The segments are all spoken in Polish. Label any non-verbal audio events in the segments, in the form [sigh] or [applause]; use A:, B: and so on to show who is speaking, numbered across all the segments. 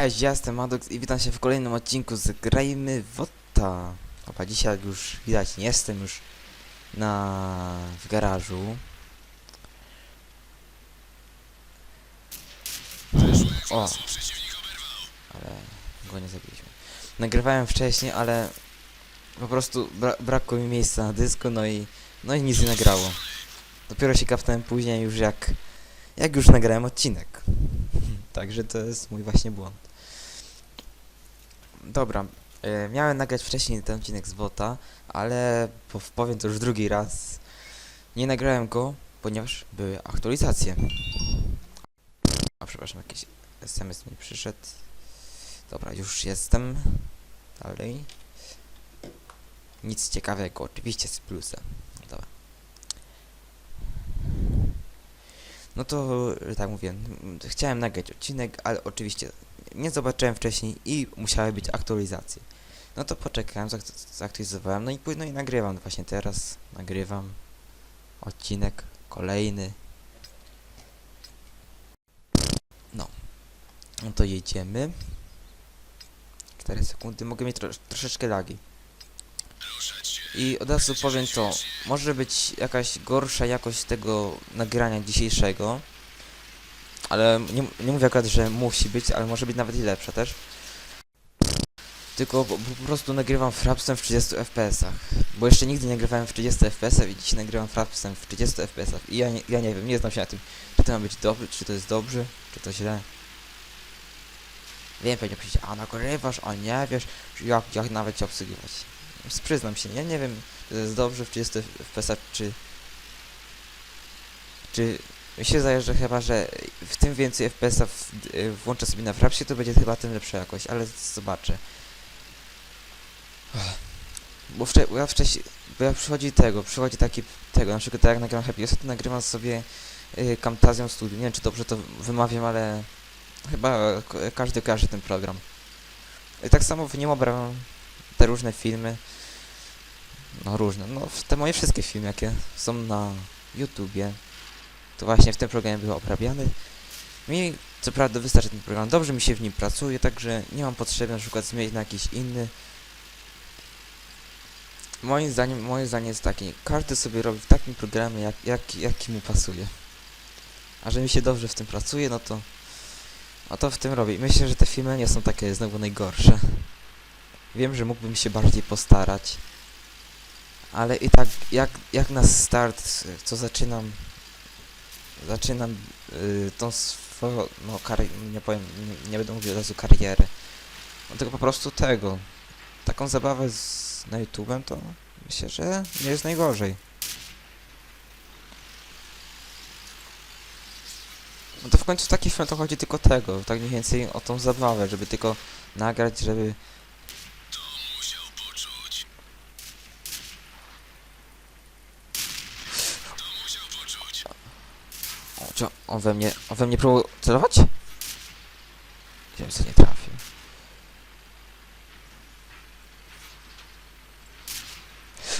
A: Cześć, ja jestem Maddox i witam się w kolejnym odcinku z Grajmy Wota. Opa, dzisiaj jak już widać, nie jestem już na... w garażu. O! Ale go nie zabiliśmy. Nagrywałem wcześniej, ale po prostu bra brakło mi miejsca na dysku, no i no i nic nie nagrało. Dopiero się kapnąłem później już jak jak już nagrałem odcinek. [laughs] Także to jest mój właśnie błąd. Dobra, e, miałem nagrać wcześniej ten odcinek z ale po, powiem to już drugi raz. Nie nagrałem go, ponieważ były aktualizacje. A przepraszam, jakiś SMS mi przyszedł. Dobra, już jestem. Dalej. Nic ciekawego, oczywiście z plusem. Dobra. No to, tak mówię, chciałem nagrać odcinek, ale oczywiście nie zobaczyłem wcześniej i musiały być aktualizacje. No to poczekałem, zakt- zaktualizowałem, no i późno i nagrywam właśnie teraz. Nagrywam odcinek kolejny. No. No to jedziemy. 4 sekundy, mogę mieć tro troszeczkę lagi. I od razu powiem to, może być jakaś gorsza jakość tego nagrania dzisiejszego, ale nie, nie mówię akurat, że musi być, ale może być nawet i lepsza też. Tylko po, po prostu nagrywam frapsem w 30 fps-ach, bo jeszcze nigdy nie nagrywałem w 30 fps-ach i dzisiaj nagrywam frapsem w 30 fps-ach i ja nie, ja nie wiem, nie znam się na tym, czy to ma być dobry, czy to jest dobrze, czy to źle. Wiem, pewnie powiedzieć, a nagrywasz, a nie wiesz, jak, jak nawet cię obsługiwać. Przyznam się, ja nie wiem, czy to jest dobrze w 30 fps, czy... Czy... Się zdaje, że chyba, że w tym więcej FPS-a y, włączę sobie na frapsie, to będzie chyba tym lepsza jakość, ale zobaczę. Bo, wcze, bo ja wcześniej... Bo jak przychodzi tego, przychodzi taki... Tego, na przykład tak jak nagrywam Happy House, to nagrywam sobie y, Camtasia Studio. Nie wiem, czy dobrze to wymawiam, ale... Chyba każdy kojarzy ten program. I tak samo w nim obrałem te różne filmy. No różne, no te moje wszystkie filmy, jakie są na YouTubie, to właśnie w tym programie były oprawiane. Mi co prawda wystarczy ten program, dobrze mi się w nim pracuje, także nie mam potrzeby na przykład zmienić na jakiś inny. Moim zdaniem, moje zdanie jest takie, każdy sobie robi w takim programie, jak, jak, jaki mu pasuje. A że mi się dobrze w tym pracuje, no to, no to w tym robię. Myślę, że te filmy nie są takie znowu najgorsze. Wiem, że mógłbym się bardziej postarać. Ale i tak, jak, jak na start, to zaczynam... Zaczynam y, tą swoją, no karierę, nie powiem, nie, nie będę mówił od razu karierę. No tylko po prostu tego. Taką zabawę z, na YouTubem to myślę, że nie jest najgorzej. No to w końcu taki film to chodzi tylko tego, tak mniej więcej o tą zabawę, żeby tylko nagrać, żeby O, czy on we mnie, on we mnie próbował celować? Wiem, co nie trafił.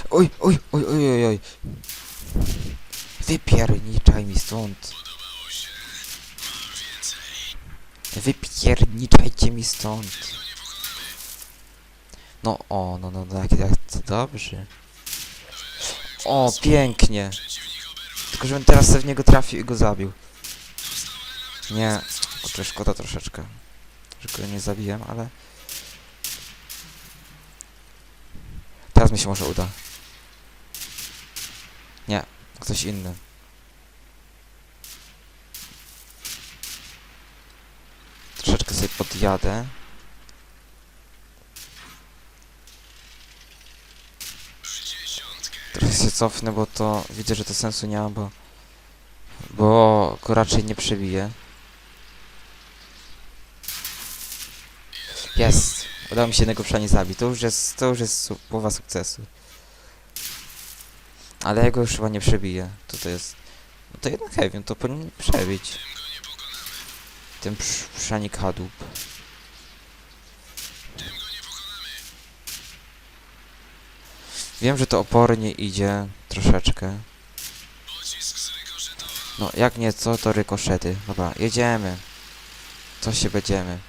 A: Oj, oj, oj, oj, oj, oj. Wypierniczaj mi stąd. Wypierniczajcie mi stąd. No, o, no, no, jak, jak to dobrze. O, pięknie. Tylko żebym teraz sobie w niego trafił i go zabił. Nie, kurczę, szkoda troszeczkę, że go nie zabiłem, ale... Teraz mi się może uda. Nie, ktoś inny. Troszeczkę sobie podjadę. Trochę cofnę, bo to widzę, że to sensu nie ma, bo... Bo go raczej nie przebije. Jest! Udało mi się jednego przynajmniej zabić. To już jest, to już jest połowa sukcesu. Ale ja go już chyba nie przebiję. To jest... No to jeden heavy, to powinien przebić. Ten psz kadłub. Wiem, że to opornie idzie troszeczkę. No, jak nie co, to rykoszety. Dobra, jedziemy. Co się będziemy.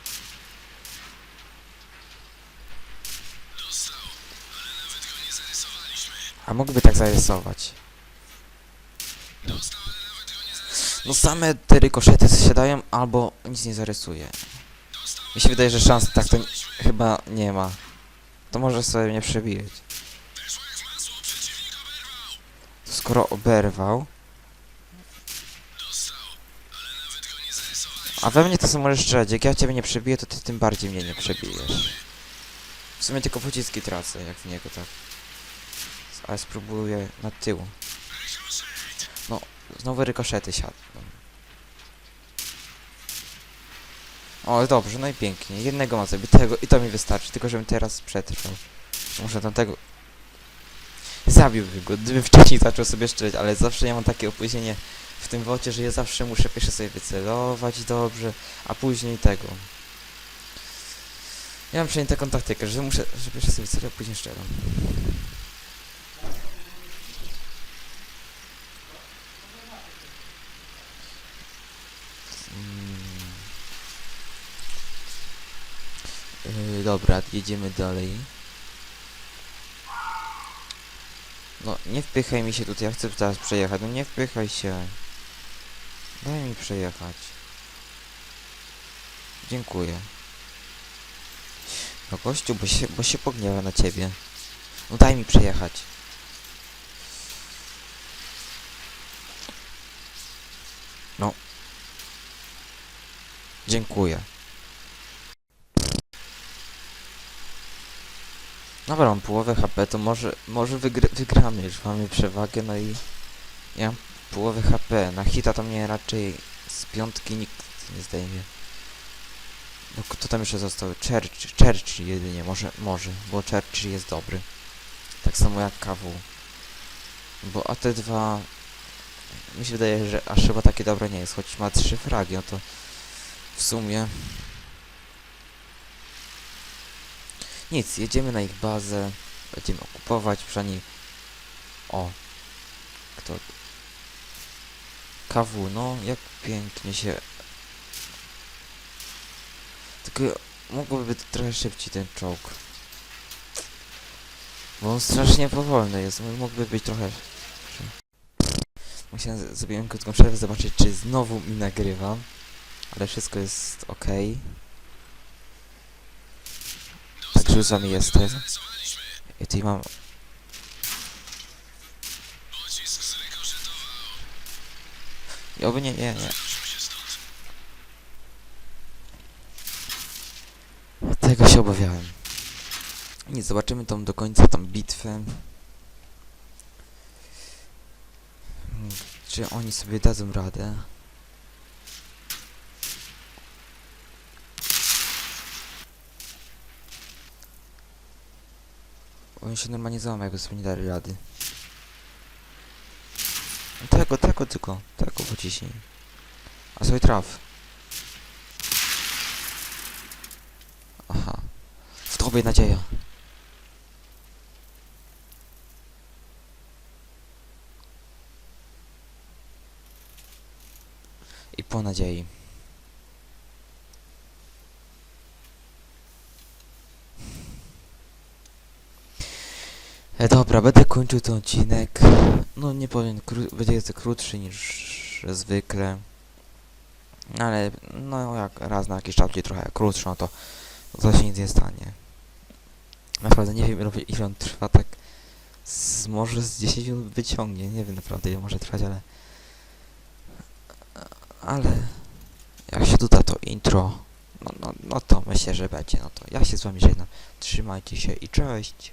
A: A mógłby tak zarysować. No same te rykoszety siadają, albo nic nie zarysuje. Mi się wydaje, że szans tak to chyba nie ma. To może sobie mnie przebijeć skoro oberwał... A we mnie to co możesz. Jak ja ciebie nie przebiję, to ty tym bardziej mnie nie przebijesz. W sumie tylko pociski tracę, jak w niego tak. Ale spróbuję na tył. No, znowu rykoszety siadną. O, dobrze, no i pięknie. Jednego ma sobie tego i to mi wystarczy, tylko żebym teraz przetrwał. Muszę tamtego... Zabiłbym go, gdybym wcześniej zaczął sobie strzelać, ale zawsze ja mam takie opóźnienie w tym wocie, że ja zawsze muszę pierwsze sobie wycelować dobrze, a później tego. Ja mam przynajmniej taką taktykę, że muszę, że pierwsze sobie wyceluję, a później strzelam. Mm. Yy, dobra, jedziemy dalej. No, nie wpychaj mi się tutaj, ja chcę teraz przejechać. No nie wpychaj się. Daj mi przejechać. Dziękuję. No gościu, bo się, bo się pogniewa na ciebie. No daj mi przejechać. No. Dziękuję. Dobra, mam połowę HP, to może, może wygr wygramy, już mamy przewagę, no i ja mam połowę HP. Na hita to mnie raczej z piątki nikt nie zdejmie. No kto tam jeszcze został? Churchill, Churchill jedynie, może, może, bo Churchill jest dobry. Tak samo jak KW. Bo AT2 mi się wydaje, że aż chyba takie dobre nie jest, choć ma trzy fragi, no to w sumie nic, jedziemy na ich bazę, będziemy okupować, przynajmniej o, kto KW, no jak pięknie się tylko mógłby być trochę szybciej ten czołg. Bo on strasznie powolny jest, mógłby być trochę... Musiałem zrobiłem krótką przerwę, zobaczyć czy znowu mi nagrywa. Ale wszystko jest ok. Z wami jestem. I tutaj mam... I nie, nie, nie. Tego się obawiałem. Nic, zobaczymy tą do końca tą bitwę. Hmm, Czy oni sobie dadzą radę? Oni się normalnie załamą, jakby sobie nie dali rady. No Tego, tego tylko, tego pociśnij. A sobie traf. Aha. W tobie nadzieja. I po nadziei. E, dobra, będę kończył ten odcinek. No nie powiem, będzie krótszy niż zwykle. Ale no jak raz na jakiś czas trochę krótszy, no to to się nic nie stanie. Naprawdę nie wiem ile, on trwa, tak z, może z 10 minut wyciągnie, nie wiem naprawdę ile może trwać, ale ale jak się doda to intro, no, no, no to myślę, że będzie, no to ja się z wami żegnam, trzymajcie się i cześć!